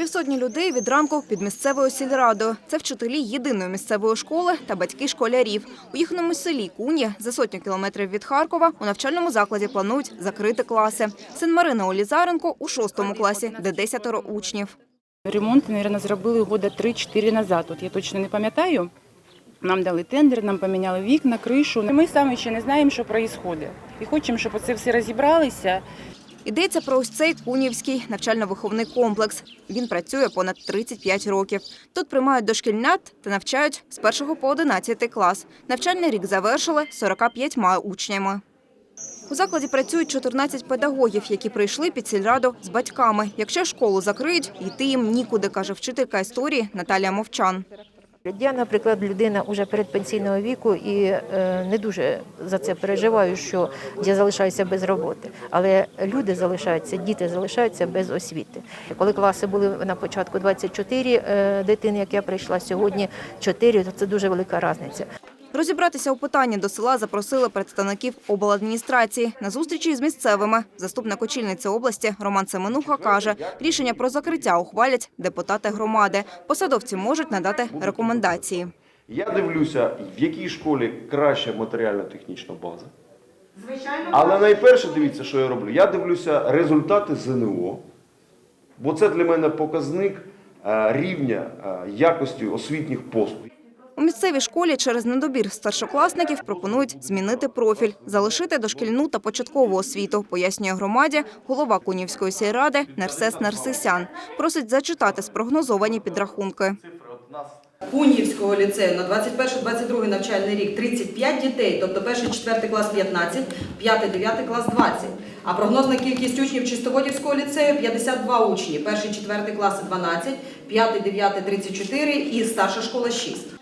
Півсотні людей від ранку під місцевою сільрадою. Це вчителі єдиної місцевої школи та батьки школярів. У їхньому селі Куні за сотню кілометрів від Харкова у навчальному закладі планують закрити класи. Син Марини Олізаренко у шостому класі, де десятеро учнів. Ремонт, мабуть, зробили года 3-4 назад. От я точно не пам'ятаю. Нам дали тендер, нам поміняли вікна, кришу. Ми самі ще не знаємо, що відбувається. І хочемо, щоб це все розібралися. Йдеться про ось цей Кунівський навчально-виховний комплекс. Він працює понад 35 років. Тут приймають дошкільнят та навчають з 1 по 11 клас. Навчальний рік завершили 45 учнями. У закладі працюють 14 педагогів, які прийшли під сільраду з батьками. Якщо школу закриють, йти їм нікуди, каже вчителька історії Наталія Мовчан. Я, наприклад, людина уже передпенсійного віку і е, не дуже за це переживаю, що я залишаюся без роботи. Але люди залишаються, діти залишаються без освіти. Коли класи були на початку 24 е, дитини, як я прийшла сьогодні 4, то це дуже велика різниця. Розібратися у питанні до села запросили представників обладміністрації. На зустрічі з місцевими заступник очільниці області Роман Семенуха каже, рішення про закриття ухвалять депутати громади. Посадовці можуть надати рекомендації. Я дивлюся, в якій школі краща матеріально-технічна база. Але найперше, дивіться, що я роблю. Я дивлюся результати ЗНО, бо це для мене показник е, рівня е, якості освітніх послуг. У місцевій школі через недобір старшокласників пропонують змінити профіль, залишити дошкільну та початкову освіту, пояснює громаді голова Кунівської сільради Нерсес Нарсисян. Просить зачитати спрогнозовані підрахунки. Кунівського ліцею на 21-22 навчальний рік 35 дітей, тобто перший, четвертий клас 15, п'ятий, дев'ятий клас 20. А прогнозна кількість учнів Чистогодівського ліцею 52 учні, перший, четвертий класи 12, п'ятий, дев'ятий 34 і старша школа 6.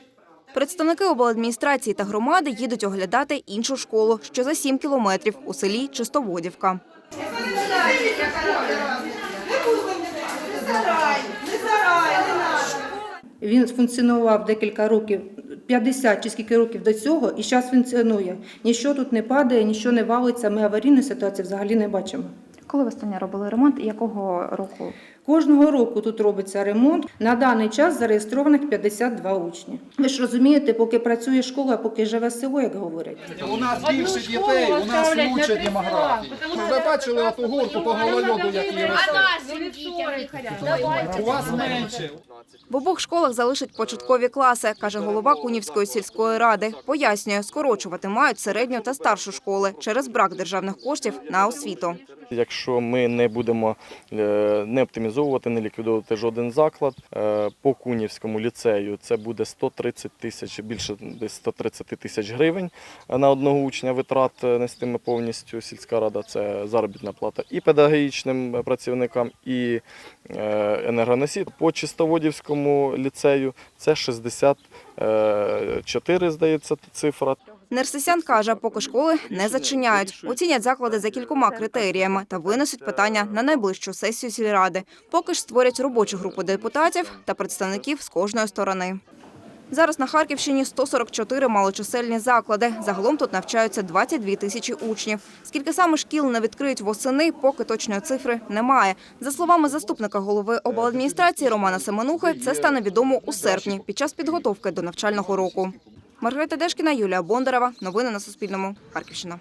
Представники обладміністрації та громади їдуть оглядати іншу школу, що за 7 кілометрів у селі Чистоводівка. Він функціонував декілька років, 50 чи скільки років до цього, і зараз функціонує. Нічого тут не падає, нічого не валиться. Ми аварійної ситуації взагалі не бачимо. Коли ви останнє робили ремонт і якого року? Кожного року тут робиться ремонт. На даний час зареєстрованих 52 учні. Ви ж розумієте, поки працює школа, поки живе село, як говорять. У нас більше дітей, у нас лучше демографія. Ви бачили оту горку по головльоду, як її росте? У вас менше. В обох школах залишать початкові класи, каже голова Кунівської сільської ради. Пояснює, скорочувати мають середню та старшу школи через брак державних коштів на освіту. Якщо ми не будемо е, не оптимізовувати, не ліквідовувати жоден заклад е, по Кунівському ліцею, це буде 130 тисяч, більше десь 130 тисяч гривень на одного учня витрат е, нестиме повністю сільська рада. Це заробітна плата і педагогічним працівникам, і енергоносій. По Чистоводівському ліцею це 64, здається, цифра. Нерсисян каже, поки школи не зачиняють. Оцінять заклади за кількома критеріями та винесуть питання на найближчу сесію сільради. Поки ж створять робочу групу депутатів та представників з кожної сторони. Зараз на Харківщині 144 малочисельні заклади. Загалом тут навчаються 22 тисячі учнів. Скільки саме шкіл не відкриють восени, поки точної цифри немає. За словами заступника голови обладміністрації Романа Семенухи, це стане відомо у серпні під час підготовки до навчального року. Маргарита Дешкіна, Юлія Бондарева. Новини на Суспільному. Харківщина.